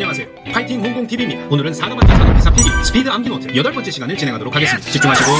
안녕하세요. 파이팅 홍콩TV입니다. 오늘은 산업안전 산업기사 필기 스피드 암기 노트 여덟 번째 시간을 진행하도록 하겠습니다. 집중하시고.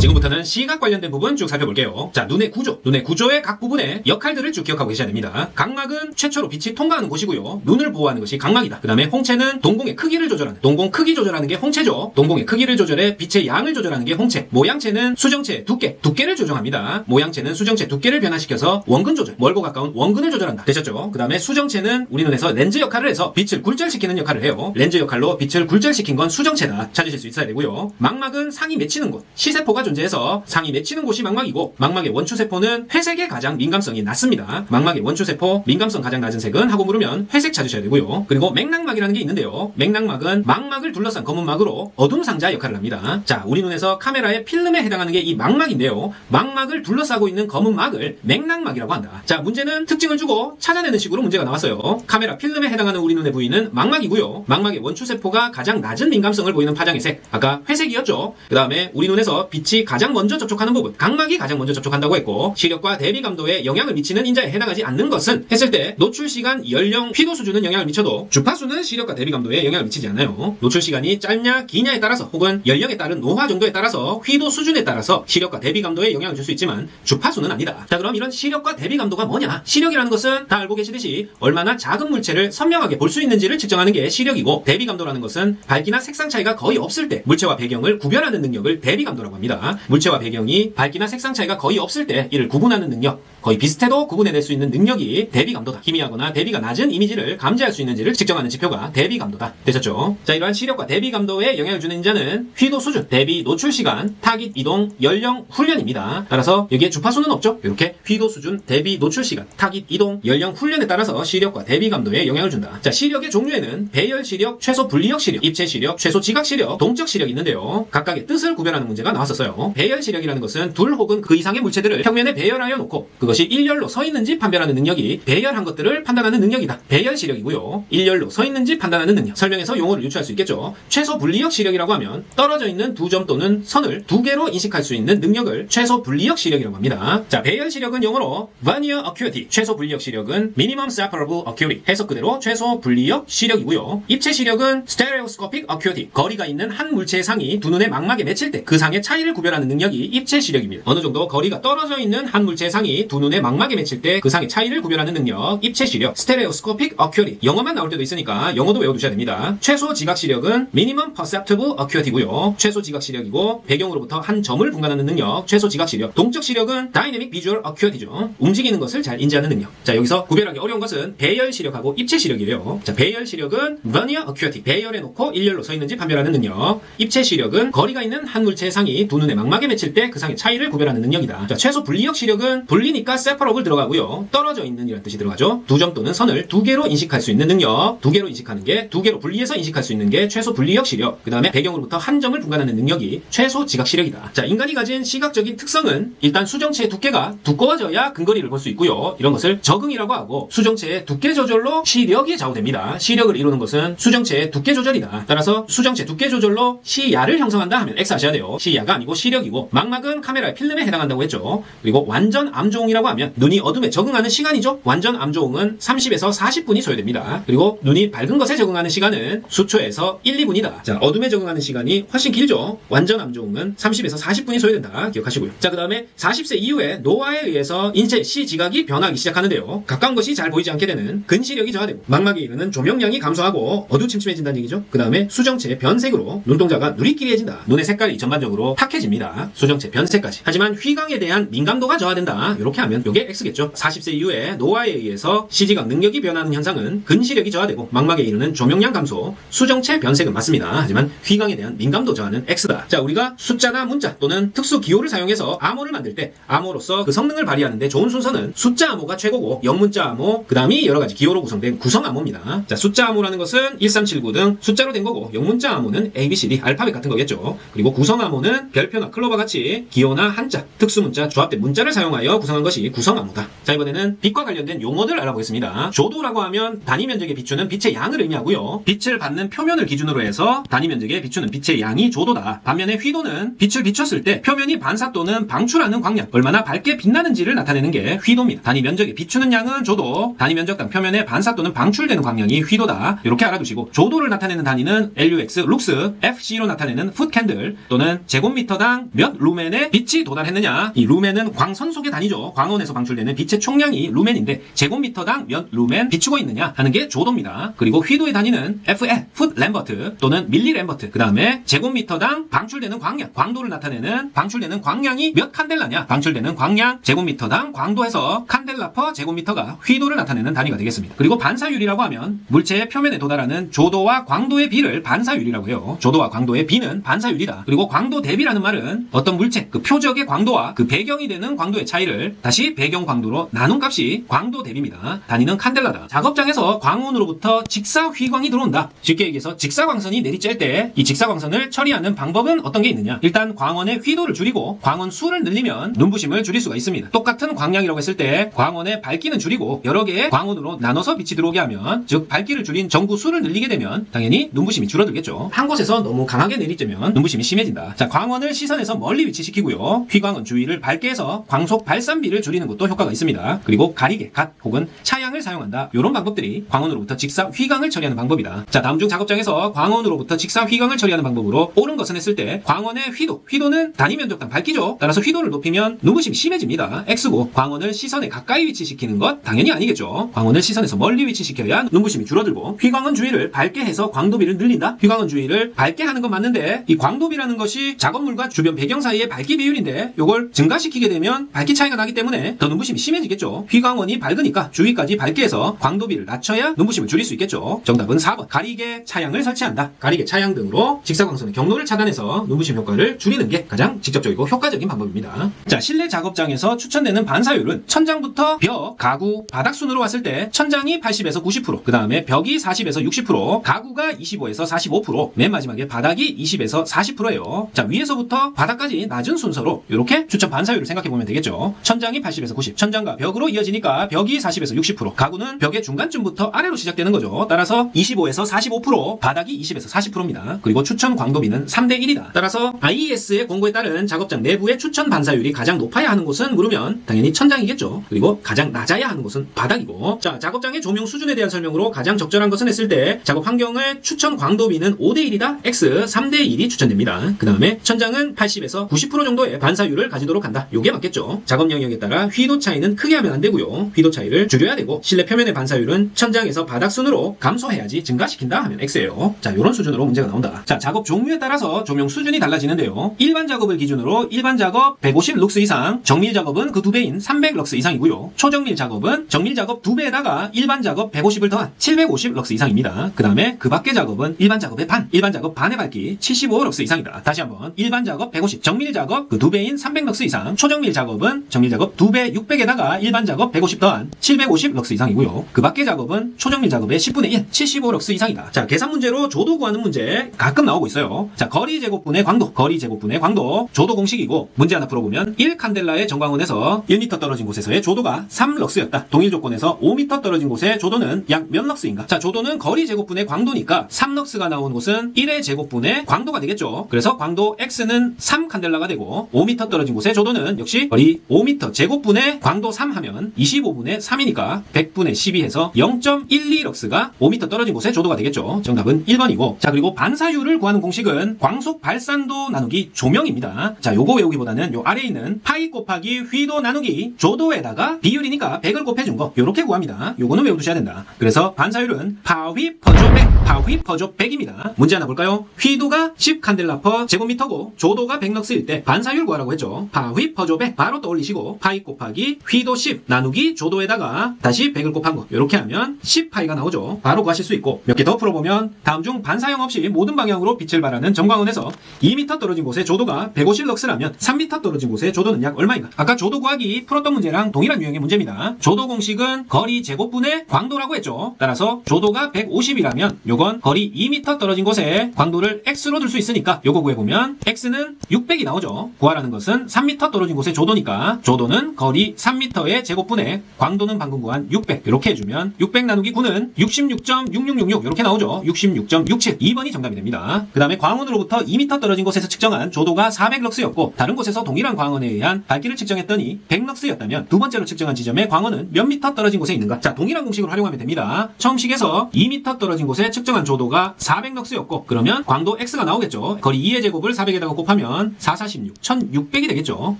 지금부터는 시각 관련된 부분 쭉 살펴볼게요. 자, 눈의 구조. 눈의 구조의 각 부분의 역할들을 쭉 기억하고 계셔야 됩니다. 각막은 최초로 빛이 통과하는 곳이고요. 눈을 보호하는 것이 각막이다. 그 다음에 홍채는 동공의 크기를 조절하는, 동공 크기 조절하는 게 홍채죠. 동공의 크기를 조절해 빛의 양을 조절하는 게 홍채. 모양채는 수정체 두께, 두께를 조정합니다. 모양채는 수정체 두께를 변화시켜서 원근 조절, 멀고 가까운 원근을 조절한다. 되셨죠? 그 다음에 수정체는 우리 눈에서 렌즈 역할을 해서 빛을 굴절시키는 역할을 해요. 렌즈 역할로 빛을 굴절시킨 건 수정체다. 찾으실 수 있어야 되고요. 망막은 상이 맺히는 곳, 시세포가 존재해서 상이 맺히는 곳이 망막이고 망막의 원추세포는 회색에 가장 민감성이 낮습니다. 망막의 원추세포 민감성 가장 낮은 색은 하고 물으면 회색 찾으셔야 되고요. 그리고 맥락막이라는 게 있는데요. 맥락막은 망막을 둘러싼 검은 막으로 어둠 상자 역할을 합니다. 자, 우리 눈에서 카메라의 필름에 해당하는 게 이 망막인데요. 망막을 둘러싸고 있는 검은 막을 맥락막이라고 한다. 자, 문제는 특징을 주고 찾아내는 식으로 문제가 나왔어요. 카메라 필름에 해당하는 우리 눈의 부위는 망막이고 요. 망막의 원추세포가 가장 낮은 민감성을 보이는 파장의 색, 아까 회색이었죠. 그 다음에 우리 눈에서 빛이 가장 먼저 접촉하는 부분, 각막이 가장 먼저 접촉한다고 했고 시력과 대비 감도에 영향을 미치는 인자에 해당하지 않는 것은 했을 때 노출 시간, 연령, 휘도 수준은 영향을 미쳐도 주파수는 시력과 대비 감도에 영향을 미치지 않아요. 노출 시간이 짧냐, 기냐에 따라서 혹은 연령에 따른 노화 정도에 따라서 휘도 수준에 따라서 시력과 대비 감도에 영향을 줄 수 있지만 주파수는 아니다. 자, 그럼 이런 시력과 대비 감도가 뭐냐? 시력이라는 것은 다 알고 계시듯이 얼마나 작은 물체를 선명하게 볼 수 있는지를 측정하는 게 시력이고 대비 감도라는 것은 밝기나 색상 차이가 거의 없을 때 물체와 배경을 구별하는 능력을 대비 감도라고 합니다. 물체와 배경이 밝기나 색상 차이가 거의 없을 때 이를 구분하는 능력, 거의 비슷해도 구분해낼 수 있는 능력이 대비 감도다. 희미하거나 대비가 낮은 이미지를 감지할 수 있는지를 측정하는 지표가 대비 감도다. 되셨죠? 자, 이러한 시력과 대비 감도에 영향을 주는 인자는 휘도 수준, 대비 노출 시간, 타깃 이동, 연령, 훈련입니다. 따라서 여기에 주파수는 없죠? 이렇게 휘도 수준, 대비 노출 시간, 타깃 이동, 연령, 훈련에 따라서 시력과 대비 감도에 영향을 준다. 자, 시력의 종류에는 배열 시력, 최소 분리역 시력, 입체 시력, 최소 지각 시력, 동적 시력이 있는데요. 각각의 뜻을 구별하는 문제가 나왔었어요. 배열 시력이라는 것은 둘 혹은 그 이상의 물체들을 평면에 배열하여 놓고 그것이 일렬로 서 있는지 판별하는 능력이 배열한 것들을 판단하는 능력이다. 배열 시력이고요. 일렬로 서 있는지 판단하는 능력. 설명에서 용어를 유추할 수 있겠죠. 최소 분리역 시력이라고 하면 떨어져 있는 두 점 또는 선을 두 개로 인식할 수 있는 능력을 최소 분리역 시력이라고 합니다. 자, 배열 시력은 영어로 vernier acuity. 최소 분리역 시력은 minimum separable acuity. 해석 그대로 최소 분리역 시력이고요. 입체 시력은 stereoscopic acuity. 거리가 있는 한 물체의 상이 두 눈의 망막에 맺힐 때 그 상의 차이를 구별하는 능력이 입체 시력입니다. 어느 정도 거리가 떨어져 있는 한 물체의 상이 두 눈의 망막에 맺힐 때 그 상의 차이를 구별하는 능력, 입체 시력, stereoscopic acuity. 영어만 나올 때도 있으니까 영어도 외워두셔야 됩니다. 최소 지각 시력은 minimum perceptible acuity고요. 최소 지각 시력이고 배경으로부터 한 점을 분간하는 능력, 최소 지각 시력. 동적 시력은 dynamic visual acuity죠. 움직이는 것을 잘 인지하는 능력. 자, 여기서 구별하기 어려운 것은 배열 시력하고 입체 시력이에요. 자, 배열 시력은 vernier acuity. 배열해 놓고 일렬로 서 있는지 판별하는 능력. 입체 시력은 거리가 있는 한 물체의 상이 두 눈의 망막에 맺힐 때 그 상의 차이를 구별하는 능력이다. 자, 최소 분리역 시력은 분리니까 separable 들어가고요. 떨어져 있는 이라는 뜻이 들어가죠. 두 점 또는 선을 두 개로 인식할 수 있는 능력. 두 개로 인식하는 게 두 개로 분리해서 인식할 수 있는 게 최소 분리역 시력. 그 다음에 배경으로부터 한 점을 분간하는 능력이 최소 지각 시력이다. 자, 인간이 가진 시각적인 특성은 일단 수정체의 두께가 두꺼워져야 근거리를 볼 수 있고요. 이런 것을 적응이라고 하고 수정체의 두께 조절로 시력이 좌우됩니다. 시력을 이루는 것은 수정체의 두께 조절이다. 따라서 수정체 두께 조절로 시야를 형성한다 하면 X 하셔야 돼요. 시야가 아니고 시력이고 망막은 카메라의 필름에 해당한다고 했죠. 그리고 완전 암조홍이라고 하면 눈이 어둠에 적응하는 시간이죠. 완전 암조홍은 30에서 40분이 소요됩니다. 그리고 눈이 밝은 것에 적응하는 시간은 수초에서 1, 2분이다. 자, 어둠에 적응하는 시간이 훨씬 길죠. 완전 암조홍은 30에서 40분이 소요된다. 기억하시고요. 자, 그 다음에 40세 이후에 노화에 의해서 인체 시지각이 변하기 시작하는데요. 가까운 것이 잘 보이지 않게 되는 근시력이 저하되고 망막에 이르는 조명량이 감소하고 어두침침해진다는 얘기죠. 그 다음에 수정체 변색으로 눈동자가 누리끼리해진다. 눈의 색깔이 전반적으로 탁해집니다. 수정체 변색까지. 하지만 휘광에 대한 민감도가 저하된다. 이렇게 하면 이게 X겠죠. 40세 이후에 노화에 의해서 시지각 능력이 변하는 현상은 근시력이 저하되고 망막에 이르는 조명량 감소, 수정체 변색은 맞습니다. 하지만 휘광에 대한 민감도 저하는 X다. 자, 우리가 숫자나 문자 또는 특수 기호를 사용해서 암호를 만들 때 암호로서 그 성능을 발휘하는데 좋은 순서는 숫자 암호가 최고고 영문자 암호, 그 다음이 여러 가지 기호로 구성된 구성 암호입니다. 자, 숫자 암호라는 것은 1379 등 숫자로 된 거고 영문자 암호는 A, B, C, D 알파벳 같은 거겠죠. 그리고 구성 암호는 별표나 클로버 같이 기호나 한자, 특수 문자, 조합된 문자를 사용하여 구성한 것이 구성 암호다. 자, 이번에는 빛과 관련된 용어들 알아보겠습니다. 조도라고 하면 단위 면적에 비추는 빛의 양을 의미하고요. 빛을 받는 표면을 기준으로 해서 단위 면적에 비추는 빛의 양이 조도다. 반면에 휘도는 빛을 비췄을 때 표면이 반사 또는 방출하는 광량, 얼마나 밝게 빛나는지를 나타내는 게 휘도입니다. 단위 면적에 비추는 양은 조도, 단위 면적당 표면에 반사 또는 방출되는 광량이 휘도다. 이렇게 알아두시고 조도를 나타내는 단위는 LUX, 룩스, FC로 나타내는 풋 캔들 또는 제곱미터당 몇 루멘의 빛이 도달했느냐. 이 루멘은 광선 속의 단위죠. 광원에서 방출되는 빛의 총량이 루멘인데 제곱미터당 몇 루멘 비추고 있느냐 하는 게 조도입니다. 그리고 휘도의 단위는 FL, 풋 램버트 또는 밀리 램버트. 그 다음에 제곱미터당 방출되는 광량, 광도를 나타내는 방출되는 광량이 몇 칸델라냐. 방출되는 광량 제곱미터당 광도에서 칸델라 퍼 제곱미터가 휘도를 나타내는 단위가 되겠습니다. 그리고 반사율이라고 하면 물체의 표면 에 도달하는 조도와 광도의 비를 반사율이라고 해요. 조도와 광도의 비는 반사율이다. 그리고 광도 대비라는 말은 어떤 물체, 그 표적의 광도와 그 배경이 되는 광도의 차이를 다시 배경 광도로 나눈 값이 광도 대비입니다. 단위는 칸델라다. 작업장에서 광원으로부터 직사 휘광이 들어온다. 쉽게 얘기해서 직사광선이 내리쬐을 때이 직사광선을 처리하는 방법은 어떤 게 있느냐? 일단 광원의 휘도를 줄이고 광원 수를 늘리면 눈부심을 줄일 수가 있습니다. 똑같은 광량이라고 했을 때 광원의 밝기는 줄이고 여러 개의 광원으로 나눠서 빛이 들어오게 하면 즉 밝기를 줄인 전구 수를 늘리게 되면 당연히 눈부심이 줄어들겠죠. 한 곳에서 너무 강하게 내리쬐면 눈부심이 심해진다. 자, 광원을 시선에서 멀리 위치시키고요. 휘광은 주위를 밝게 해서 광속 발산비를 줄이는 것도 효과가 있습니다. 그리고 가리개, 갓 혹은 차양을 사용한다. 이런 방법들이 광원으로부터 직사 휘광을 처리하는 방법이다. 자, 다음 중 작업장에서 광원으로부터 직사 휘광을 처리하는 방법으로 옳은 것은 했을 때 광원의 휘도, 휘도는 단위 면적당 밝기죠. 따라서 휘도를 높이면 눈부심이 심해집니다. X고 광원을 시선에 가까이 위치시키는 것 당연히 아니겠죠. 광원을 시선에서 멀리 위치시켜야 눈부심이 줄어들고 휘 광원 주위를 밝게 해서 광도비를 늘린다. 휘광원 주위를 밝게 하는 건 맞는데 이 광도비라는 것이 작업물과 주변 배경 사이의 밝기 비율인데 이걸 증가시키게 되면 밝기 차이가 나기 때문에 더 눈부심이 심해지겠죠. 휘광원이 밝으니까 주위까지 밝게 해서 광도비를 낮춰야 눈부심을 줄일 수 있겠죠. 정답은 4번. 가리개 차양을 설치한다. 가리개 차양 등으로 직사광선의 경로를 차단해서 눈부심 효과를 줄이는 게 가장 직접적이고 효과적인 방법입니다. 자, 실내 작업장에서 추천되는 반사율은 천장부터 벽, 가구, 바닥 순으로 왔을 때 천장이 80에서 90%, 그 다음에 벽이 40 에서 60%, 가구가 25에서 45%, 맨 마지막에 바닥이 20에서 40%예요. 자, 위에서부터 바닥까지 낮은 순서로 이렇게 추천 반사율을 생각해 보면 되겠죠. 천장이 80에서 90, 천장과 벽으로 이어지니까 벽이 40에서 60%, 가구는 벽의 중간쯤부터 아래로 시작되는 거죠. 따라서 25에서 45%, 바닥이 20에서 40%입니다. 그리고 추천 광도비는 3대 1이다. 따라서 IES의 공고에 따른 작업장 내부의 추천 반사율이 가장 높아야 하는 곳은 물으면 당연히 천장이겠죠. 그리고 가장 낮아야 하는 곳은 바닥이고. 자, 작업장의 조명 수준에 대한 설명으로 가장 적절한 것은 했을 때 작업 환경의 추천 광도비는 5대 1이다. X 3대 1이 추천됩니다. 그 다음에 천장은 80에서 90% 정도의 반사율을 가지도록 한다. 요게 맞겠죠. 작업 영역에 따라 휘도 차이는 크게 하면 안 되고요. 휘도 차이를 줄여야 되고 실내 표면의 반사율은 천장에서 바닥 순으로 감소해야지 증가시킨다 하면 X예요. 자, 요런 수준으로 문제가 나온다. 자, 작업 종류에 따라서 조명 수준이 달라지는데요. 일반 작업을 기준으로 일반 작업 150 룩스 이상, 정밀 작업은 그 두 배인 300 럭스 이상이고요. 초정밀 작업은 정밀 작업 두 배에다가 일반 작업 150을 더한 750 럭스 이상 입니다. 그 다음에 그 밖의 작업은 일반 작업의 반, 일반 작업 반의 밝기 75 럭스 이상이다. 다시 한번 일반 작업 150, 정밀 작업 그 두 배인 300 럭스 이상, 초정밀 작업은 정밀 작업 두 배 600에다가 일반 작업 150 더한 750 럭스 이상이고요. 그 밖의 작업은 초정밀 작업의 10분의 1, 75 럭스 이상이다. 자, 계산 문제로 조도 구하는 문제 가끔 나오고 있어요. 자, 거리 제곱분의 광도, 거리 제곱분의 광도, 조도 공식이고 문제 하나 풀어보면 1칸델라의 정광원에서 1m 떨어진 곳에서의 조도가 3럭스였다. 동일 조건에서 5m 떨어진 곳의 조도는 약 몇 럭스인가? 자, 조도 는 거리 제곱분의 광도니까 3럭스가 나온 곳은 1의 제곱분의 광도가 되겠죠. 그래서 광도 x는 3 칸델라가 되고 5m 떨어진 곳의 조도는 역시 거리 5m 제곱분의 광도 3 하면 25분의 3이니까 100분의 12 해서 0.12럭스가 5m 떨어진 곳의 조도가 되겠죠. 정답은 1번이고 자, 그리고 반사율을 구하는 공식은 광속 발산도 나누기 조명입니다. 자, 요거 외우기보다는 요 아래에 있는 파이 곱하기 휘도 나누기 조도에다가 비율이니까 100을 곱해준 거 요렇게 구합니다. 요거는 외워두셔야 된다. 그래서 반사율은 파휘 퍼조 100, 파휘 퍼조 100입니다. 문제 하나 볼까요? 휘도가 10 칸델라 퍼 제곱미터고 조도가 100럭스일 때 반사율 구하라고 했죠. 파휘 퍼조 100 바로 떠올리시고 파이 곱하기 휘도 10 나누기 조도에다가 다시 100을 곱한 거 요렇게 하면 10파이가 나오죠. 바로 구하실 수 있고 몇 개 더 풀어보면 다음 중 반사형 없이 모든 방향으로 빛을 발하는 전광원에서 2m 떨어진 곳의 조도가 150럭스라면 3m 떨어진 곳의 조도는 약 얼마인가? 아까 조도 구하기 풀었던 문제랑 동일한 유형의 문제입니다. 조도 공식은 거리 제곱분의 광도라고 했죠. 따라서 조도가 150이라면 요건 거리 2m 떨어진 곳에 광도를 x로 둘 수 있으니까 요거 구해보면 x는 600이 나오죠. 구하라는 것은 3m 떨어진 곳의 조도니까 조도는 거리 3m의 제곱분의 광도는 방금 구한 600 이렇게 해주면 600 나누기 9는 66.6666 이렇게 나오죠. 66.67 2번이 정답이 됩니다. 그 다음에 광원으로부터 2m 떨어진 곳에서 측정한 조도가 400럭스였고 다른 곳에서 동일한 광원에 의한 밝기를 측정했더니 100럭스였다면 두 번째로 측정 측정한 지점의 광원은 몇 미터 떨어진 곳에 있는가? 자, 동일한 공식을 활용하면 됩니다. 처음식에서 2미터 떨어진 곳에 측정 한 조도가 400 럭스였고 그러면 광도 x가 나오겠죠. 거리 2의 제곱을 400에다가 곱하면 4, 4, 16, 1600이 되겠죠.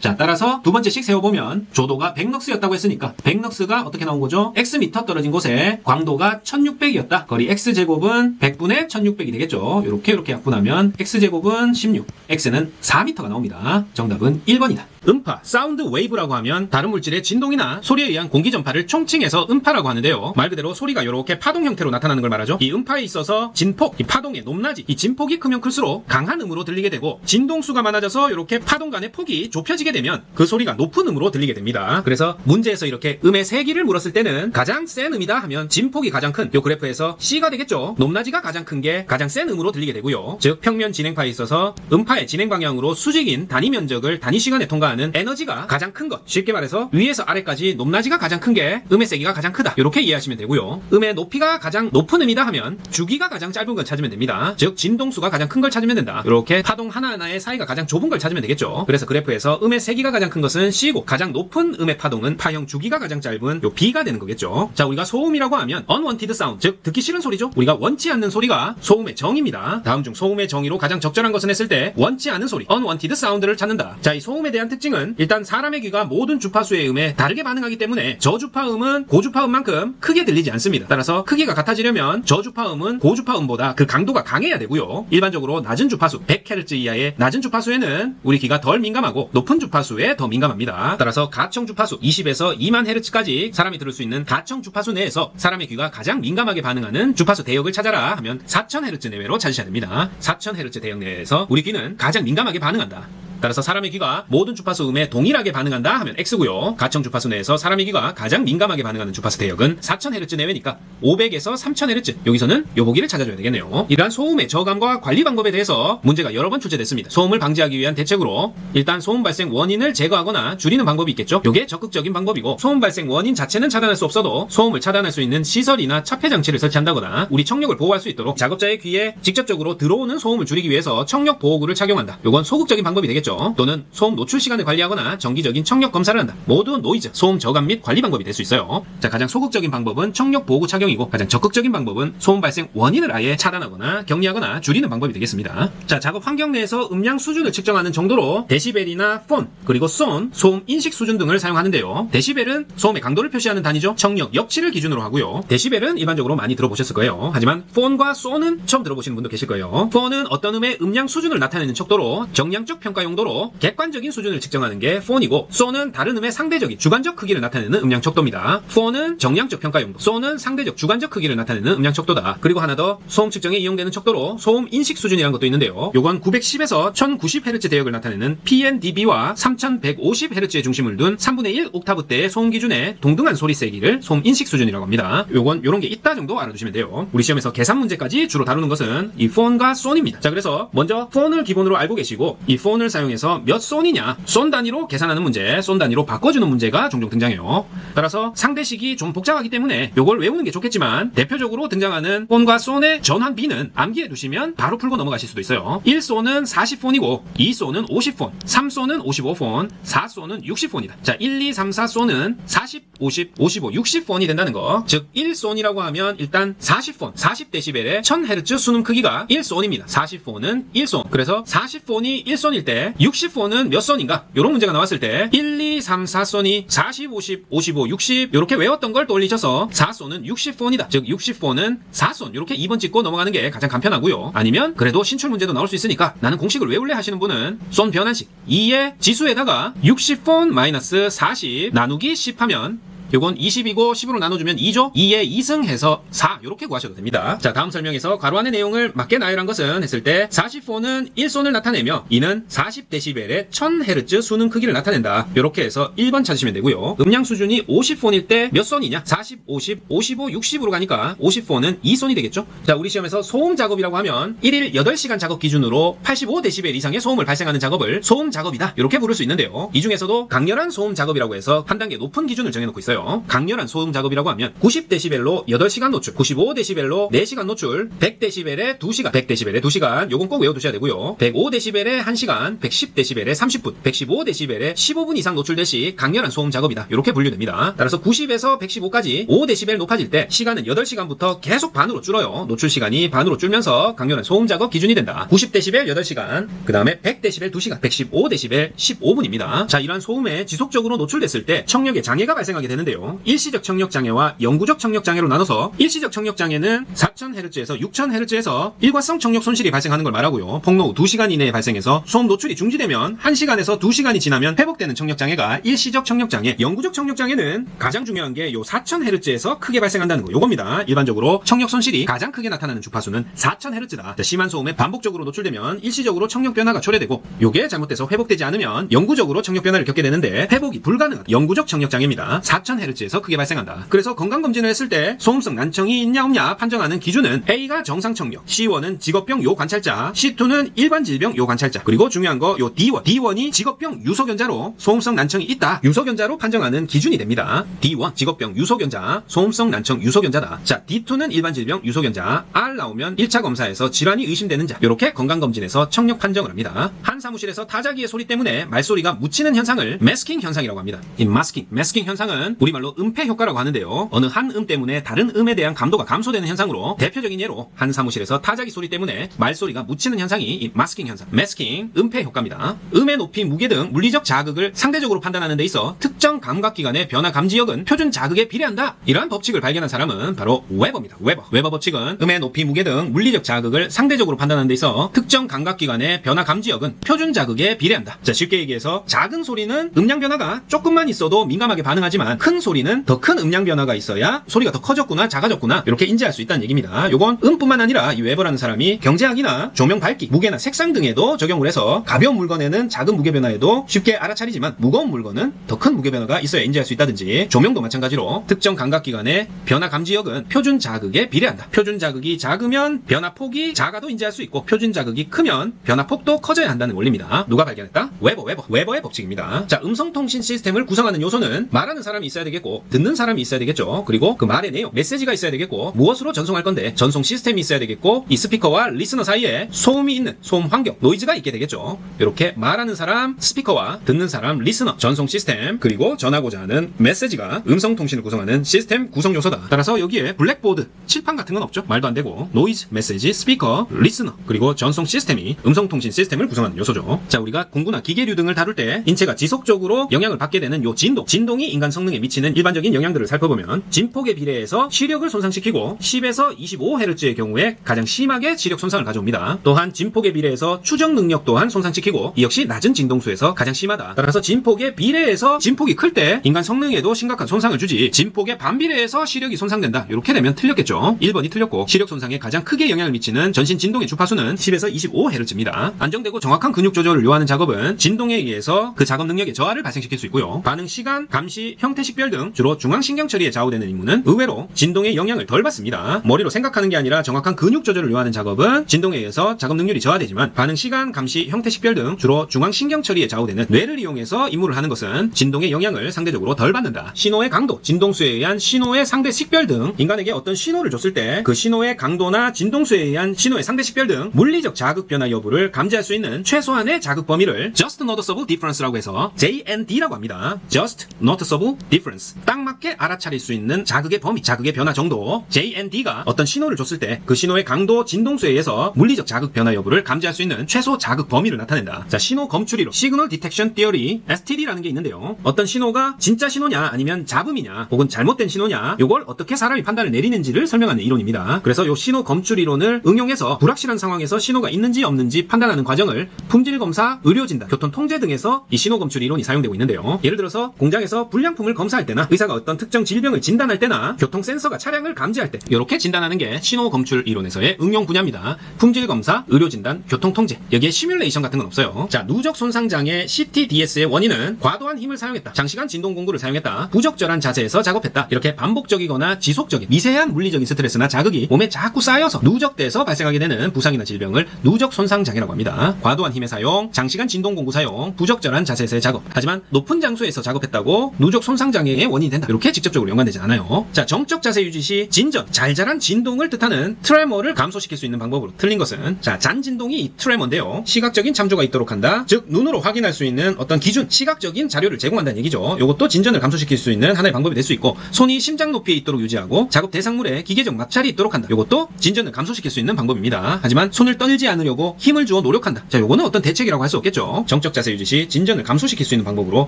자, 따라서 두 번째씩 세워보면 조도가 100 럭스였다고 했으니까 100 럭스가 어떻게 나온 거죠? x미터 떨어진 곳에 광도가 1600이었다. 거리 x제곱은 100분의 1600이 되겠죠. 이렇게 이렇게 약분하면 x제곱은 16, x는 4m가 나옵니다. 정답은 1번이다. 음파, 사운드 웨이브라고 하면 다른 물질의 진동이나 소리에 의한 공기 전파를 총칭해서 음파라고 하는데요. 말 그대로 소리가 이렇게 파동 형태로 나타나는 걸 말하죠. 이 음파에 있어서 진폭, 이 파동의 높낮이, 이 진폭이 크면 클수록 강한 음으로 들리게 되고 진동수가 많아져서 이렇게 파동 간의 폭이 좁혀지게 되면 그 소리가 높은 음으로 들리게 됩니다. 그래서 문제에서 이렇게 음의 세기를 물었을 때는 가장 센 음이다 하면 진폭이 가장 큰 요 그래프에서 C가 되겠죠. 높낮이가 가장 큰 게 가장 센 음으로 들리게 되고요. 즉 평면 진행파에 있어서 음파의 진행 방향으로 수직인 단위 면적을 단위 시간에 통과 하는 에너지가 가장 큰 것. 쉽게 말해서 위에서 아래까지 높낮이가 가장 큰 게 음의 세기가 가장 크다. 이렇게 이해하시면 되고요. 음의 높이가 가장 높은 음이다 하면 주기가 가장 짧은 걸 찾으면 됩니다. 즉 진동수가 가장 큰 걸 찾으면 된다. 이렇게 파동 하나하나의 사이가 가장 좁은 걸 찾으면 되겠죠. 그래서 그래프에서 음의 세기가 가장 큰 것은 C고 가장 높은 음의 파동은 파형 주기가 가장 짧은 요 B가 되는 거겠죠. 자, 우리가 소음이라고 하면 unwanted sound, 즉 듣기 싫은 소리죠. 우리가 원치 않는 소리가 소음의 정의입니다. 다음 중 소음의 정의로 가장 적절한 것은 했을 때 원치 않은 소리, unwanted sound를 찾는다. 자, 이 소음에 대한 특징 은 일단 사람의 귀가 모든 주파수의 음에 다르게 반응하기 때문에 저주파음은 고주파음만큼 크게 들리지 않습니다. 따라서 크기가 같아지려면 저주파음은 고주파음보다 그 강도가 강해야 되고요. 일반적으로 낮은 주파수 100Hz 이하의 낮은 주파수에는 우리 귀가 덜 민감하고 높은 주파수에 더 민감합니다. 따라서 가청 주파수 20에서 2만 헤르츠까지 사람이 들을 수 있는 가청 주파수 내에서 사람의 귀가 가장 민감하게 반응하는 주파수 대역을 찾아라 하면 4000Hz 내외로 찾으셔야 됩니다. 4000Hz 대역 내에서 우리 귀는 가장 민감하게 반응한다. 따라서 사람의 귀가 모든 주파수 음에 동일하게 반응한다 하면 X고요. 가청 주파수 내에서 사람의 귀가 가장 민감하게 반응하는 주파수 대역은 4000Hz 내외니까 500에서 3000Hz 여기서는 요 보기를 찾아줘야 되겠네요. 이러한 소음의 저감과 관리 방법에 대해서 문제가 여러 번 출제됐습니다. 소음을 방지하기 위한 대책으로 일단 소음 발생 원인을 제거하거나 줄이는 방법이 있겠죠. 요게 적극적인 방법이고 소음 발생 원인 자체는 차단할 수 없어도 소음을 차단할 수 있는 시설이나 차폐 장치를 설치한다거나 우리 청력을 보호할 수 있도록 작업자의 귀에 직접적으로 들어오는 소음을 줄이기 위해서 청력 보호구를 착용한다. 요건 소극적인 방법이 되겠죠. 또는 소음 노출 시간을 관리하거나 정기적인 청력 검사를 한다. 모두 노이즈, 소음 저감 및 관리 방법이 될 수 있어요. 자, 가장 소극적인 방법은 청력 보호구 착용이고 가장 적극적인 방법은 소음 발생 원인을 아예 차단하거나 격리하거나 줄이는 방법이 되겠습니다. 자, 작업 환경 내에서 음량 수준을 측정하는 정도로 데시벨이나 폰, 그리고 쏜, 소음 인식 수준 등을 사용하는데요. 데시벨은 소음의 강도를 표시하는 단위죠. 청력, 역치를 기준으로 하고요. 데시벨은 일반적으로 많이 들어보셨을 거예요. 하지만 폰과 쏜은 처음 들어보시는 분도 계실 거예요. 폰은 어떤 음의 음량 수준을 나타내는 척도로 정량적 평가 용도 로 객관적인 수준을 측정하는 게 폰이고 쏜은 다른 음의 상대적인 주관적 크기를 나타내는 음량 척도입니다. 폰은 정량적 평가 용도, 쏜은 상대적 주관적 크기를 나타내는 음량 척도다. 그리고 하나 더 소음 측정에 이용되는 척도로 소음 인식 수준이라는 것도 있는데요. 요건 910에서 1090Hz 대역을 나타내는 PNDB와 3150Hz의 중심을 둔 3분의 1 옥타브대의 소음 기준의 동등한 소리 세기를 소음 인식 수준이라고 합니다. 요건 요런 게 있다 정도 알아두시면 돼요. 우리 시험에서 계산 문제까지 주로 다루는 것은 이 폰과 쏜입니다. 자 그래서 먼저 폰을 기본으로 알고 계시고 이 폰을 사용 해서 몇 쏜이냐 쏜 단위로 계산하는 문제, 쏜 단위로 바꿔주는 문제가 종종 등장해요. 따라서 상대식이 좀 복잡하기 때문에 요걸 외우는 게 좋겠지만 대표적으로 등장하는 폰과 쏜의 전환 비는 암기해 두시면 바로 풀고 넘어가실 수도 있어요. 1쏜은 40폰이고 2쏜은 50폰, 3쏜은 55폰, 4쏜은 60폰이다. 자, 1, 2, 3, 4쏜은 40, 50, 55, 60폰이 된다는 거. 즉 1쏜이라고 하면 일단 40폰, 40데시벨의 1000Hz 수능 크기가 1쏜입니다. 40폰은 1쏜. 그래서 40폰이 1쏜일 때 60폰은 몇 쏜인가? 이런 문제가 나왔을 때 1, 2, 3, 4쏜이 40, 50, 55, 60 이렇게 외웠던 걸 떠올리셔서 4쏜은 60폰이다. 즉 60폰은 4쏜 이렇게 2번 찍고 넘어가는 게 가장 간편하고요. 아니면 그래도 신출 문제도 나올 수 있으니까 나는 공식을 외울래 하시는 분은 쏜 변환식 2의 지수에다가 60폰 마이너스 40 나누기 10 하면 요건 20이고 10으로 나눠주면 2죠? 2에 2승 해서 4 이렇게 구하셔도 됩니다. 자 다음 설명에서 가로 안의 내용을 맞게 나열한 것은 했을 때 44는 1손을 나타내며 이는 40dB의 1000Hz 수능 크기를 나타낸다. 이렇게 해서 1번 찾으시면 되고요. 음량 수준이 50폰일 때 몇 손이냐? 40, 50, 55, 60으로 가니까 50폰은 2손이 되겠죠? 자 우리 시험에서 소음 작업이라고 하면 1일 8시간 작업 기준으로 85dB 이상의 소음을 발생하는 작업을 소음 작업이다. 이렇게 부를 수 있는데요. 이 중에서도 강렬한 소음 작업이라고 해서 한 단계 높은 기준을 정해놓고 있어요. 있어요. 강렬한 소음 작업이라고 하면 90dB로 8시간 노출, 95dB로 4시간 노출, 100dB에 2시간, 100dB에 2시간, 요건 꼭 외워두셔야 되고요. 105dB에 1시간, 110dB에 30분, 115dB에 15분 이상 노출될 시 강렬한 소음 작업이다. 이렇게 분류됩니다. 따라서 90에서 115까지 5dB 높아질 때 시간은 8시간부터 계속 반으로 줄어요. 노출 시간이 반으로 줄면서 강렬한 소음 작업 기준이 된다. 90dB 8시간, 그 다음에 100dB 2시간, 115dB 15분입니다. 자, 이러한 소음에 지속적으로 노출됐을 때 청력에 장애가 발생하게 되는데 요. 일시적 청력 장애와 영구적 청력 장애로 나눠서 일시적 청력 장애는 4000Hz에서 6000Hz에서 일과성 청력 손실이 발생하는 걸 말하고요. 폭로 후 2시간 이내에 발생해서 소음 노출이 중지되면 1시간에서 2시간이 지나면 회복되는 청력 장애가 일시적 청력 장애, 영구적 청력 장애는 가장 중요한 게 요 4000Hz에서 크게 발생한다는 거. 요겁니다. 일반적으로 청력 손실이 가장 크게 나타나는 주파수는 4000Hz다. 심한 소음에 반복적으로 노출되면 일시적으로 청력 변화가 초래되고 요게 잘못돼서 회복되지 않으면 영구적으로 청력 변화를 겪게 되는데 회복이 불가능한 영구적 청력 장애입니다. 4000Hz에서 크게 발생한다. 그래서 건강 검진을 했을 때 소음성 난청이 있냐 없냐 판정하는 기준은 A가 정상 청력, C1은 직업병 요 관찰자, C2는 일반 질병 요 관찰자, 그리고 중요한 거 요 D1, D1이 직업병 유소견자로 소음성 난청이 있다. 유소견자로 판정하는 기준이 됩니다. D1 직업병 유소견자, 소음성 난청 유소견자다. 자, D2는 일반 질병 유소견자, R 나오면 1차 검사에서 질환이 의심되는 자. 이렇게 건강 검진에서 청력 판정을 합니다. 한 사무실에서 타자기의 소리 때문에 말소리가 묻히는 현상을 매스킹 현상이라고 합니다. 이 마스킹, 매스킹 현상은 우리 말로 음패 효과라고 하는데요. 어느 한 음 때문에 다른 음에 대한 감도가 감소되는 현상으로 대표적인 예로 한 사무실에서 타자기 소리 때문에 말소리가 묻히는 현상이 이 마스킹 현상, 매스킹, 음패 효과입니다. 음의 높이, 무게 등 물리적 자극을 상대적으로 판단하는 데 있어 특정 감각기관의 변화 감지력은 표준 자극에 비례한다. 이러한 법칙을 발견한 사람은 바로 웨버입니다. 웨버. 웨버 법칙은 음의 높이, 무게 등 물리적 자극을 상대적으로 판단하는 데 있어 특정 감각기관의 변화 감지력은 표준 자극에 비례한다. 자, 쉽게 얘기해서 작은 소리는 음량 변화가 조금만 있어도 민감하게 반응하지만 큰 소리는 더 큰 음량 변화가 있어야 소리가 더 커졌구나, 작아졌구나 이렇게 인지할 수 있다는 얘기입니다. 요건 음뿐만 아니라 이 웨버라는 사람이 경제학이나 조명 밝기, 무게나 색상 등에도 적용을 해서 가벼운 물건에는 작은 무게 변화에도 쉽게 알아차리지만 무거운 물건은 더 큰 무게 변화가 있어야 인지할 수 있다든지 조명도 마찬가지로 특정 감각 기관의 변화 감지력은 표준 자극에 비례한다. 표준 자극이 작으면 변화 폭이 작아도 인지할 수 있고 표준 자극이 크면 변화 폭도 커져야 한다는 원리입니다. 누가 발견했다? 웨버, 웨버, 웨버의 법칙입니다. 자, 음성 통신 시스템을 구성하는 요소는 말하는 사람이 있어야 되겠고 듣는 사람이 있어야 되겠죠. 그리고 그 말의 내용, 메시지가 있어야 되겠고 무엇으로 전송할 건데 전송 시스템이 있어야 되겠고 이 스피커와 리스너 사이에 소음이 있는 소음 환경, 노이즈가 있게 되겠죠. 이렇게 말하는 사람, 스피커와 듣는 사람, 리스너, 전송 시스템 그리고 전하고자 하는 메시지가 음성 통신을 구성하는 시스템 구성 요소다. 따라서 여기에 블랙보드, 칠판 같은 건 없죠. 말도 안 되고 노이즈, 메시지, 스피커, 리스너 그리고 전송 시스템이 음성 통신 시스템을 구성하는 요소죠. 자, 우리가 공구나 기계류 등을 다룰 때 인체가 지속적으로 영향을 받게 되는 요 진동, 진동이 인간 성능에 미 치는 일반적인 영향들을 살펴보면 진폭에 비례해서 시력을 손상시키고 10에서 25Hz의 경우에 가장 심하게 시력 손상을 가져옵니다. 또한 진폭에 비례해서 추정 능력 또한 손상시키고 이 역시 낮은 진동수에서 가장 심하다. 따라서 진폭에 비례해서 진폭이 클 때 인간 성능에도 심각한 손상을 주지 진폭에 반비례해서 시력이 손상된다. 이렇게 되면 틀렸겠죠. 1번이 틀렸고 시력 손상에 가장 크게 영향을 미치는 전신 진동의 주파수는 10에서 25Hz입니다. 안정되고 정확한 근육 조절을 요하는 작업은 진동에 의해서 그 작업 능력에 저하를 발생시킬 수 있고요. 반응 시간, 감시, 형태 식별 등 주로 중앙신경 처리에 좌우되는 임무는 의외로 진동의 영향을 덜 받습니다. 머리로 생각하는 게 아니라 정확한 근육 조절을 요하는 작업은 진동에 의해서 작업 능률이 저하되지만 반응 시간, 감시, 형태 식별 등 주로 중앙신경 처리에 좌우되는 뇌를 이용해서 임무를 하는 것은 진동의 영향을 상대적으로 덜 받는다. 신호의 강도, 진동수에 의한 신호의 상대 식별 등 인간에게 어떤 신호를 줬을 때 그 신호의 강도나 진동수에 의한 신호의 상대 식별 등 물리적 자극 변화 여부를 감지할 수 있는 최소한의 자극 범위를 Just Noticeable Difference라고 해서 JND라고 합니다. Just Noticeable Difference. 딱 맞게 알아차릴 수 있는 자극의 범위, 자극의 변화 정도 JND가 어떤 신호를 줬을 때 그 신호의 강도, 진동수에 의해서 물리적 자극 변화 여부를 감지할 수 있는 최소 자극 범위를 나타낸다. 자, 신호 검출이론 Signal Detection Theory STD라는 게 있는데요. 어떤 신호가 진짜 신호냐 아니면 잡음이냐 혹은 잘못된 신호냐 요걸 어떻게 사람이 판단을 내리는지를 설명하는 이론입니다. 그래서 요 신호 검출 이론을 응용해서 불확실한 상황에서 신호가 있는지 없는지 판단하는 과정을 품질 검사, 의료 진단, 교통 통제 등에서 이 신호 검출 이론이 사용되고 있는데요. 예를 들어서 공장에서 불량품을 검사 할 때나 의사가 어떤 특정 질병을 진단할 때나 교통 센서가 차량을 감지할 때 이렇게 진단하는 게 신호 검출 이론에서의 응용 분야입니다. 품질 검사, 의료 진단, 교통 통제 여기에 시뮬레이션 같은 건 없어요. 자, 누적 손상 장애 CTDS의 원인은 과도한 힘을 사용했다. 장시간 진동 공구를 사용했다. 부적절한 자세에서 작업했다. 이렇게 반복적이거나 지속적인 미세한 물리적인 스트레스나 자극이 몸에 자꾸 쌓여서 누적돼서 발생하게 되는 부상이나 질병을 누적 손상 장애라고 합니다. 과도한 힘의 사용, 장시간 진동 공구 사용, 부적절한 자세에서의 작업. 하지만 높은 장소에서 작업했다고 누적 손상 장애 장애의 원인이 된다. 이렇게 직접적으로 연관되지 않아요. 자, 정적 자세 유지 시 진전, 잘잘한 진동을 뜻하는 트레머를 감소시킬 수 있는 방법으로 틀린 것은 자, 잔진동이 이 트레머인데요. 시각적인 참조가 있도록 한다. 즉 눈으로 확인할 수 있는 어떤 기준, 시각적인 자료를 제공한다는 얘기죠. 이것도 진전을 감소시킬 수 있는 하나의 방법이 될 수 있고 손이 심장 높이에 있도록 유지하고 작업 대상물에 기계적 마찰이 있도록 한다. 이것도 진전을 감소시킬 수 있는 방법입니다. 하지만 손을 떨지 않으려고 힘을 주어 노력한다. 자, 요거는 어떤 대책이라고 할 수 없겠죠. 정적 자세 유지 시 진전을 감소시킬 수 있는 방법으로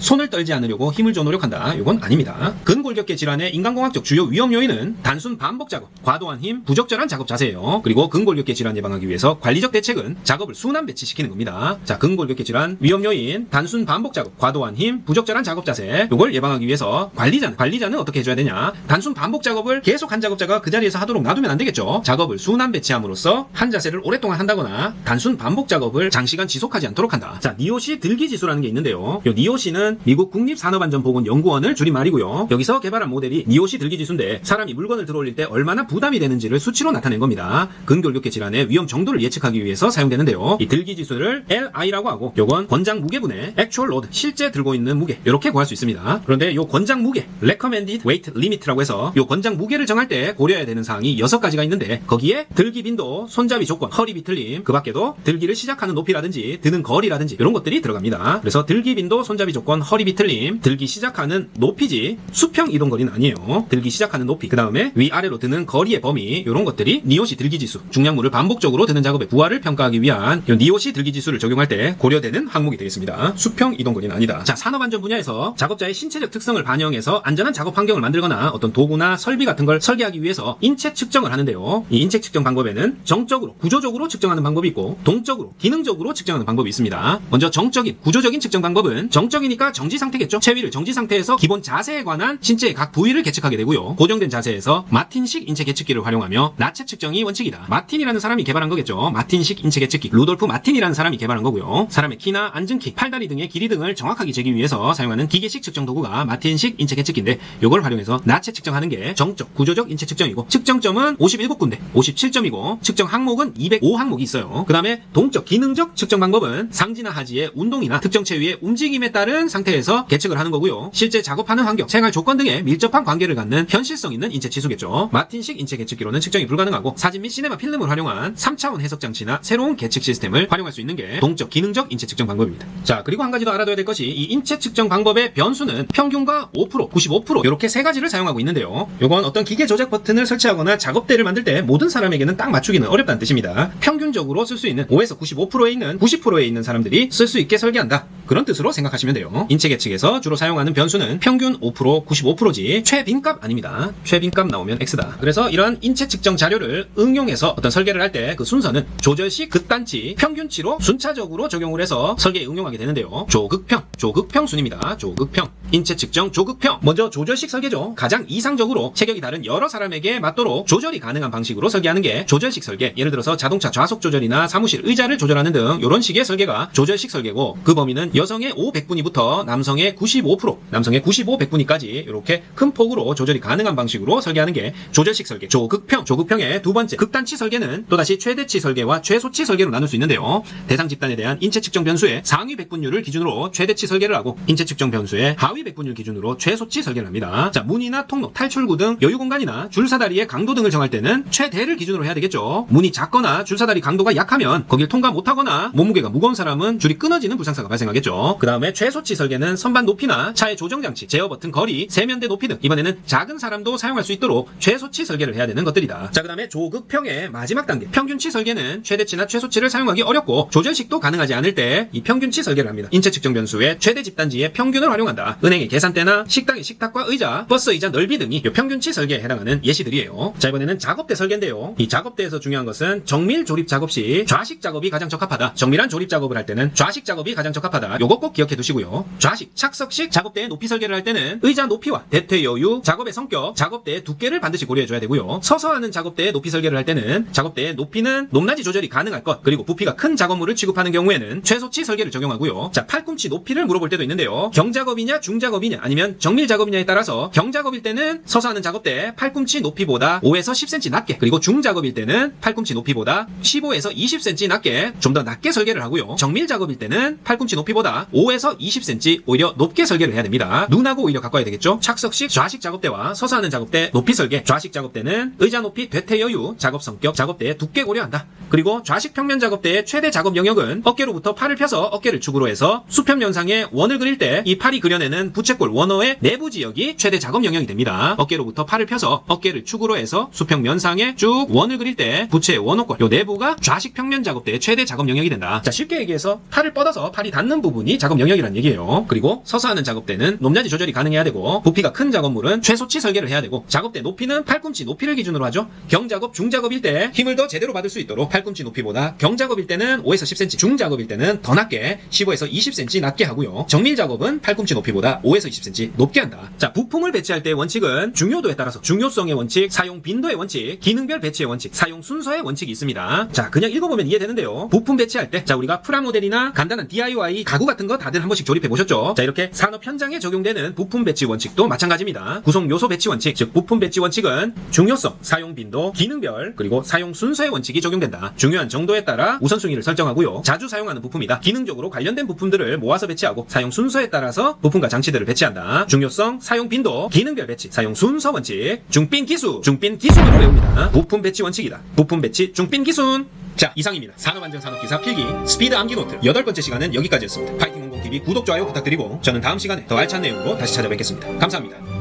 손을 떨지 않으려고 힘을 주어 노력한다. 요건 아닙니다. 근골격계 질환의 인간공학적 주요 위험 요인은 단순 반복 작업, 과도한 힘, 부적절한 작업 자세예요. 그리고 근골격계 질환 예방하기 위해서 관리적 대책은 작업을 순환 배치시키는 겁니다. 자, 근골격계 질환 위험 요인 단순 반복 작업, 과도한 힘, 부적절한 작업 자세. 요걸 예방하기 위해서 관리자는 관리자는 어떻게 해줘야 되냐? 단순 반복 작업을 계속 한 작업자가 그 자리에서 하도록 놔두면 안 되겠죠. 작업을 순환 배치함으로써 한 자세를 오랫동안 한다거나 단순 반복 작업을 장시간 지속하지 않도록 한다. 자, 니오시 들기 지수라는 게 있는데요. 요 니오시는 미국 국립산업안전보건연구원을 줄임 말 이고요. 여기서 개발한 모델이 니오시 들기 지수인데 사람이 물건을 들어올릴 때 얼마나 부담이 되는지를 수치로 나타낸 겁니다. 근골격계 질환의 위험 정도를 예측하기 위해서 사용되는데요. 이 들기 지수를 LI라고 하고 요건 권장 무게분의 actual load 실제 들고 있는 무게 이렇게 구할 수 있습니다. 그런데 요 권장 무게 recommended weight limit라고 해서 요 권장 무게를 정할 때 고려해야 되는 사항이 여섯 가지가 있는데 거기에 들기 빈도, 손잡이 조건, 허리 비틀림 그 밖에도 들기를 시작하는 높이라든지 드는 거리라든지 이런 것들이 들어갑니다. 그래서 들기 빈도, 손잡이 조건, 허리 비틀림 들기 시작하는 높이 지 수평 이동 거리는 아니에요. 들기 시작하는 높이 그 다음에 위아래로 드는 거리의 범위 이런 것들이 니오시 들기 지수 중량물을 반복적으로 드는 작업의 부하를 평가하기 위한 요 니오시 들기 지수를 적용할 때 고려되는 항목이 되겠습니다. 수평 이동 거리는 아니다. 자 산업안전 분야에서 작업자의 신체적 특성을 반영해서 안전한 작업 환경을 만들거나 어떤 도구나 설비 같은 걸 설계하기 위해서 인체 측정을 하는데요. 이 인체 측정 방법에는 정적으로 구조적으로 측정하는 방법이 있고 동적으로 기능적으로 측정하는 방법이 있습니다. 먼저 정적인 구조적인 측정 방법은 정적이니까 정지 상태겠죠. 체위를 정지 상태에서 기본 자세에 관한 신체의 각 부위를 계측하게 되고요. 고정된 자세에서 마틴식 인체 계측기를 활용하며 나체 측정이 원칙이다. 마틴이라는 사람이 개발한 거겠죠. 마틴식 인체 계측기. 루돌프 마틴이라는 사람이 개발한 거고요. 사람의 키나 앉은 키, 팔다리 등의 길이 등을 정확하게 재기 위해서 사용하는 기계식 측정 도구가 마틴식 인체 계측기인데 이걸 활용해서 나체 측정하는 게 정적, 구조적 인체 측정이고 측정점은 57군데, 57점이고 측정 항목은 205항목이 있어요. 그 다음에 동적, 기능적 측정 방법은 상지나 하지의 운동이나 특정 체위의 움직임에 따른 상태에서 계측을 하는 거고요. 실제 작업하는 환경, 생활 조건 등에 밀접한 관계를 갖는 현실성 있는 인체 치수겠죠. 마틴식 인체 계측기로는 측정이 불가능하고 사진 및 시네마 필름을 활용한 3차원 해석 장치나 새로운 계측 시스템을 활용할 수 있는 게 동적, 기능적 인체 측정 방법입니다. 자, 그리고 한 가지 더 알아둬야 될 것이 이 인체 측정 방법의 변수는 평균과 5%, 95% 이렇게 세 가지를 사용하고 있는데요. 이건 어떤 기계 조작 버튼을 설치하거나 작업대를 만들 때 모든 사람에게는 딱 맞추기는 어렵다는 뜻입니다. 평균적으로 쓸 수 있는 5에서 95%에 있는 90%에 있는 사람들이 쓸 수 있게 설계한다. 그런 뜻으로 생각하시면 돼요. 인체 계측에서 주로 사용하는 변수는 평균 5%, 95%지 최빈값 아닙니다. 최빈값 나오면 X다. 그래서 이런 인체 측정 자료를 응용해서 어떤 설계를 할 때 그 순서는 조절식 극단치, 평균치로 순차적으로 적용을 해서 설계에 응용하게 되는데요. 조극평, 조극평 순입니다. 조극평. 인체 측정 조극평. 먼저 조절식 설계죠. 가장 이상적으로 체격이 다른 여러 사람에게 맞도록 조절이 가능한 방식으로 설계하는 게 조절식 설계. 예를 들어서 자동차 좌석 조절이나 사무실 의자를 조절하는 등 이런 식의 설계가 조절식 설계고 그 범위는 여성의 5, 100분위부터 남성의 95%, 남성의 95, 100분위까지 이렇게 큰 폭으로 조절이 가능한 방식으로 설계하는 게 조절식 설계. 조극평, 조극평의 두 번째 극단치 설계는 또다시 최대치 설계와 최소치 설계로 나눌 수 있는데요. 대상 집단에 대한 인체 측정 변수의 상위 100분율을 기준으로 최대치 설계를 하고 인체 측정 변수의 하위 100분율 기준으로 최소치 설계를 합니다. 자, 문이나 통로, 탈출구 등 여유 공간이나 줄사다리의 강도 등을 정할 때는 최대를 기준으로 해야 되겠죠. 문이 작거나 줄사다리 강도가 약하면 거길 통과 못하거나 몸무게가 무거운 사람은 줄이 끊어지는 불상사가 발생하겠죠. 그 다음에 최소치 설계는 선반 높이나 차의 조정 장치, 제어 버튼 거리, 세면대 높이 등 이번에는 작은 사람도 사용할 수 있도록 최소치 설계를 해야 되는 것들이다. 자, 그 다음에 조극평의 마지막 단계 평균치 설계는 최대치나 최소치를 사용하기 어렵고 조절식도 가능하지 않을 때 이 평균치 설계를 합니다. 인체 측정 변수의 최대 집단지의 평균을 활용한다. 은행의 계산대나 식당의 식탁과 의자, 버스 의자 넓이 등이 이 평균치 설계에 해당하는 예시들이에요. 자, 이번에는 작업대 설계인데요. 이 작업대에서 중요한 것은 정밀 조립 작업 시 좌식 작업이 가장 적합하다. 정밀한 조립 작업을 할 때는 좌식 작업이 가장 적합하다. 요거 꼭 기억해 두시고요. 좌식, 착석식 작업대의 높이 설계를 할 때는 의자 높이와 대퇴 여유, 작업의 성격, 작업대의 두께를 반드시 고려해 줘야 되고요. 서서 하는 작업대의 높이 설계를 할 때는 작업대의 높이는 높낮이 조절이 가능할 것, 그리고 부피가 큰 작업물을 취급하는 경우에는 최소치 설계를 적용하고요. 자, 팔꿈치 높이를 물어볼 때도 있는데요. 경작업이냐, 중작업이냐, 아니면 정밀 작업이냐에 따라서 경작업일 때는 서서 하는 작업대 팔꿈치 높이보다 5에서 10cm 낮게, 그리고 중작업일 때는 팔꿈치 높이보다 15에서 20cm 낮게 좀 더 낮게 설계를 하고요. 정밀 작업일 때는 팔꿈치 높이보다 5에서 20cm 오히려 높게 설계를 해야 됩니다. 눈하고 오히려 와야 되겠죠? 착석식 좌식 작업대와 서서 하는 작업대 높이 설계. 좌식 작업대는 의자 높이 대퇴 여유, 작업 성격, 작업대의 두께 고려한다. 그리고 좌식 평면 작업대의 최대 작업 영역은 어깨로부터 팔을 펴서 어깨를 축으로 해서 수평 면상에 원을 그릴 때 이 팔이 그려내는 부채꼴 원어의 내부 지역이 최대 작업 영역이 됩니다. 어깨로부터 팔을 펴서 어깨를 축으로 해서 수평 면상에 쭉 원을 그릴 때 부채의 원호꼴 요 내부가 좌식 평면 작업대의 최대 작업 영역이 된다. 자 쉽게 얘기해서 팔을 뻗어서 팔이 닿는 부분이 작업 영역이란 얘기예요. 그리고 서서 하는 작업대는 높낮이 조절이 가능해야 되고 부피가 큰 작업물은 최소치 설계를 해야 되고 작업대 높이는 팔꿈치 높이를 기준으로 하죠. 경작업, 중작업일 때 힘을 더 제대로 받을 수 있도록 팔꿈치 높이보다 경작업일 때는 5에서 10cm, 중작업일 때는 더 낮게 15에서 20cm 낮게 하고요. 정밀 작업은 팔꿈치 높이보다 5에서 20cm 높게 한다. 자, 부품을 배치할 때의 원칙은 중요도에 따라서 중요성의 원칙, 사용 빈도의 원칙, 기능별 배치의 원칙, 사용 순서의 원칙이 있습니다. 자, 그냥 읽어보면 이해되는데요. 부품 배치할 때, 자, 우리가 프라모델이나 간단한 DIY 가구 같은 거 다들 한 번씩 조립해 보셨죠? 자, 이렇게 산업 현장에 적용되는 부품 배치 원칙도 마찬가지입니다. 구성 요소 배치 원칙, 즉 부품 배치 원칙은 중요성, 사용 빈도, 기능별, 그리고 사용 순서의 원칙이 적용된다. 중요한 정도에 따라 우선순위를 설정하고요. 자주 사용하는 부품이다. 기능적으로 관련된 부품들을 모아서 배치하고 사용 순서에 따라서 부품과 장치들을 배치한다. 중요성, 사용 빈도, 기능별 배치, 사용 순서 원칙, 중빈 기수, 중빈 기순으로 외웁니다. 부품 배치 원칙이다. 부품 배치 중빈 기순. 자, 이상입니다. 산업안전산업기사 필기 스피드 암기 노트 여덟 번째 시간은 여기까지였습니다. 파이팅 TV 구독, 좋아요 부탁드리고 저는 다음 시간에 더 알찬 내용으로 다시 찾아뵙겠습니다. 감사합니다.